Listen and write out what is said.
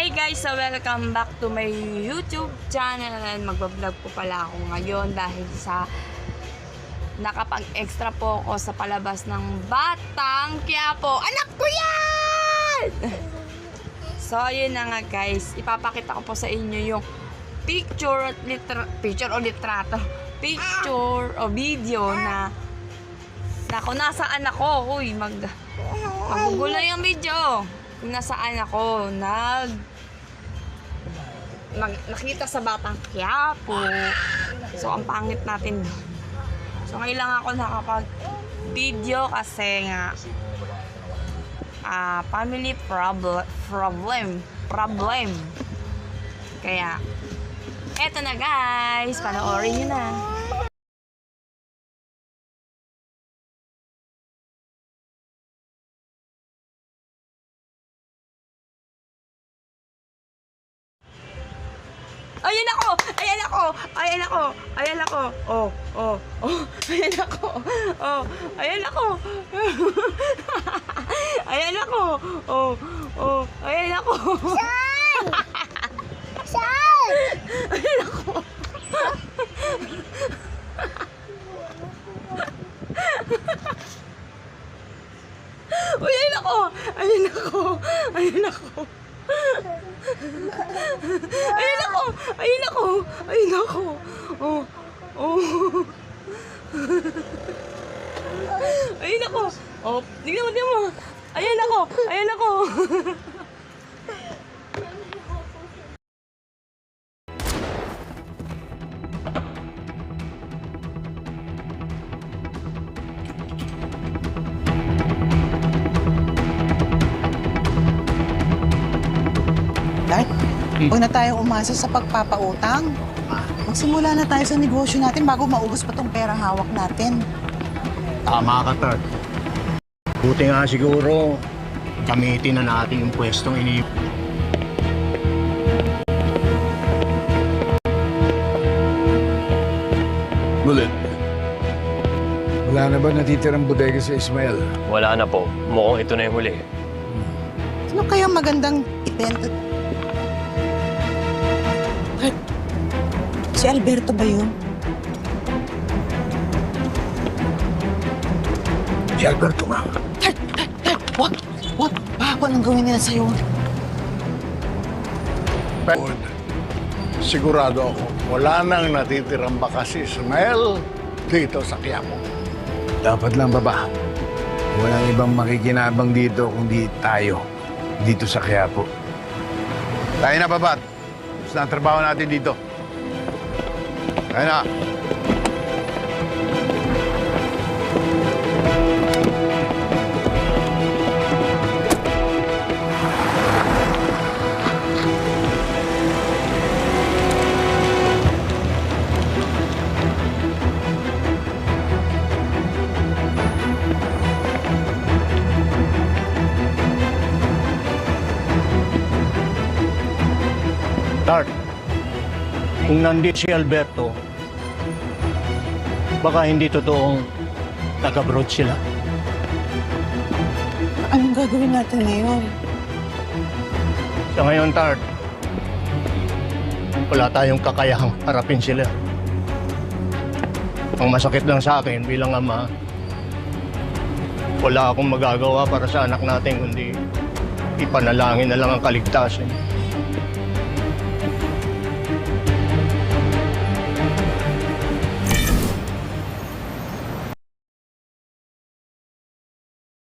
Hi guys! So welcome back to my YouTube channel and magbablog po pala ako ngayon dahil sa nakapag-extra po ako sa palabas ng Batang Quiapo. Anak ko yan! so yun na nga guys, ipapakita ko po sa inyo yung picture litra picture o litrato picture o video na na kung nasaan ako, uy, mag magugulo yung video. Nasaan ako, nag mag, nakita sa Batang Quiapo. So, ang pangit natin. So, ngayon lang ako nakapag-video kasi nga ah family problem problem problem kaya eto na guys panoorin nyo na Ayan ako! Ayan ako! Ayan ako! Ayan ako! Oh, oh, oh. Ayan ako! Oh, ayan ako! ayan ako! Oh, oh. Ayan ako! Saan? Saan? Ayan ako! Ayan ako! Ayan ako! Ayan ako! Ayan ako! Ayan ako! Ayan ako! Oh! Oh! Ayan ako! Oh, tignan mo, tignan mo! Ayan ako! Ayan ako! huwag na tayong umasa sa pagpapautang. Magsimula na tayo sa negosyo natin bago maubos pa tong pera hawak natin. Tama ka, Tart. Buti nga siguro, gamitin na natin yung pwestong ini... Bullet. Wala na ba natitirang bodega sa Ismael? Wala na po. Mukhang ito na yung huli. Ano kaya magandang ibenta? Si Alberto ba yun? Si Alberto nga. Dad, Dad, Dad, wag, wag. Baka nang gawin nila sa'yo. Ford, sigurado ako, wala nang natitirang baka si Ismael dito sa Quiapo. Dapat lang, baba. Walang ibang makikinabang dito kundi tayo dito sa Quiapo. Tayo na, babat. Gusto na ang trabaho natin dito. Tayo na. Kung nandito si Alberto, baka hindi totoong nag-abroad sila. Anong gagawin natin ngayon? Sa ngayon, Tart, wala tayong kakayahang harapin sila. Ang masakit lang sa akin bilang ama, wala akong magagawa para sa anak natin kundi ipanalangin na lang ang kaligtasan.